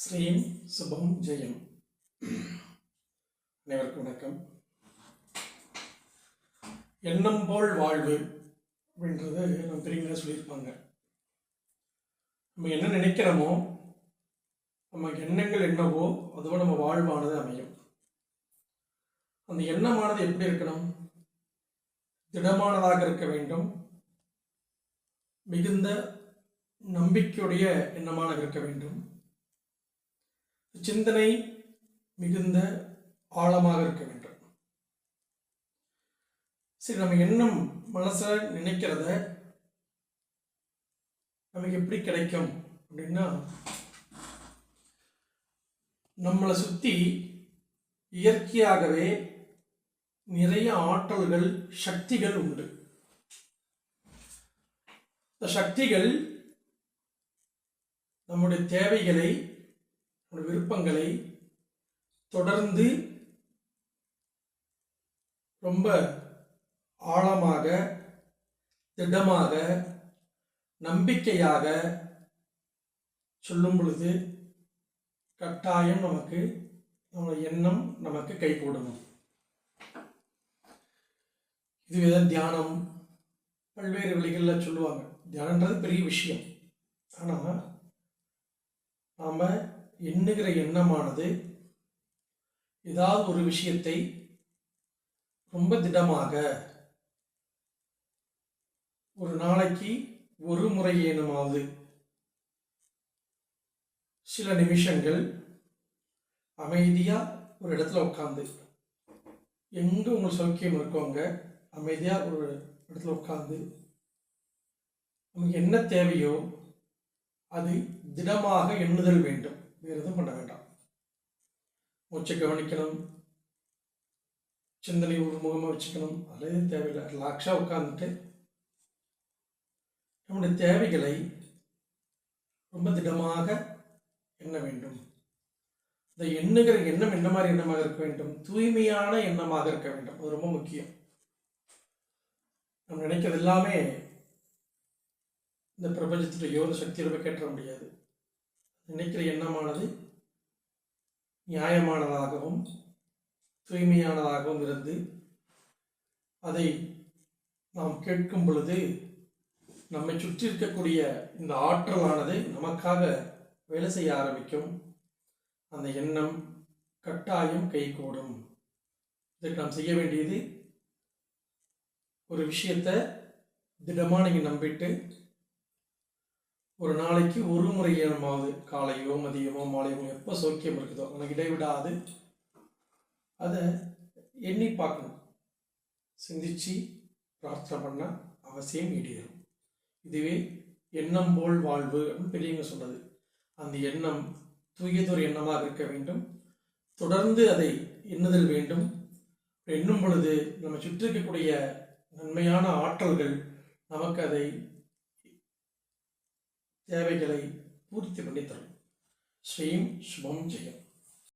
ஸ்ரீம் சுபம் ஜெயம். அனைவருக்கும் வணக்கம். எண்ணம் போல் வாழ்வு அப்படின்றது நம்ம பெரியவங்க சொல்லியிருப்பாங்க. நம்ம என்ன நினைக்கிறோமோ நம்ம எண்ணங்கள் என்னவோ அதுவோ நம்ம வாழ்வானது அமையும். அந்த எண்ணமானது எப்படி இருக்கணும்? திடமானதாக இருக்க வேண்டும். மிகுந்த நம்பிக்கையுடைய எண்ணமாக இருக்க வேண்டும். சிந்தனை மிகுந்த ஆழமாக இருக்க வேண்டும். சரி நம்ம எண்ணம் மனச நினைக்கிறத நமக்கு எப்படி கிடைக்கும் அப்படின்னா நம்மளை சுற்றி இயற்கையாகவே நிறைய ஆற்றல்கள் சக்திகள் உண்டு. இந்த சக்திகள் நம்முடைய தேவைகளை நம்முடைய விருப்பங்களை தொடர்ந்து ரொம்ப ஆழமாக திடமாக நம்பிக்கையாக சொல்லும் பொழுது கட்டாயம் நமக்கு நம்மளோட எண்ணம் நமக்கு கை கூடணும் இதுவேதான் தியானம். பல்வேறு வழிகளில் சொல்லுவாங்க. தியானன்றது பெரிய விஷயம். ஆனால் நாம் எண்ணுகிற எண்ணமானது ஏதாவது ஒரு விஷயத்தை ரொம்ப திடமாக ஒரு நாளைக்கு ஒரு முறை ஏனமாவது சில நிமிஷங்கள் அமைதியாக ஒரு இடத்துல உட்காந்து எங்கே உங்களுக்கு சௌக்கியம் இருக்கோங்க அமைதியாக ஒரு இடத்துல உட்காந்து நமக்கு என்ன தேவையோ அது திடமாக எண்ணுதல் வேண்டும். வேறு எதுவும் பண்ண வேண்டாம். மூச்சை கவனிக்கணும். சிந்தனை உருமுகமாக வச்சுக்கணும். அதே எதுவும் தேவையில்லை ரிலாக்ஸாக உட்காந்துட்டு நம்முடைய தேவைகளை ரொம்ப திடமாக எண்ண வேண்டும். இந்த எண்ணுகிற எண்ணம் என்ன மாதிரி எண்ணமாக இருக்க வேண்டும்? தூய்மையான எண்ணமாக இருக்க வேண்டும். அது ரொம்ப முக்கியம். நம்ம நினைக்கிறது எல்லாமே இந்த பிரபஞ்சத்துடைய யோக ரொம்ப கேட்ட முடியாது. நினைக்கிற எண்ணமானது நியாயமானதாகவும் தூய்மையானதாகவும் இருந்து அதை நாம் கேட்கும் பொழுது நம்மை சுற்றி இருக்கக்கூடிய இந்த ஆற்றலானது நமக்காக வேலை செய்ய ஆரம்பிக்கும். அந்த எண்ணம் கட்டாயம் கைகூடும். இதற்கு நாம் செய்ய வேண்டியது ஒரு விஷயத்தை திடமாக நீங்கள் நம்பிட்டு ஒரு நாளைக்கு ஒரு முறையமாவது காலையோ மதியமோ மாலையோ எப்போ சோக்கியம் இருக்குதோ உனக்கு இடைவிடாது. அதை எண்ணி பார்க்கணும். சிந்திச்சு பிரார்த்தனை பண்ணால் அவசியம் ஈடேறும். இதுவே எண்ணம் போல் வாழ்வு அப்படின்னு பெரியவங்க சொன்னது அந்த எண்ணம் தூயதொரு எண்ணமாக இருக்க வேண்டும். தொடர்ந்து அதை எண்ணுதல் வேண்டும். எண்ணும் பொழுது நம்ம சுற்றி இருக்கக்கூடிய நன்மையான ஆற்றல்கள் நமக்கு அதை தேவைகளை பூர்த்தி பண்ணித்தரும். ஸ்ரீம் சுபம் ஜெயம்.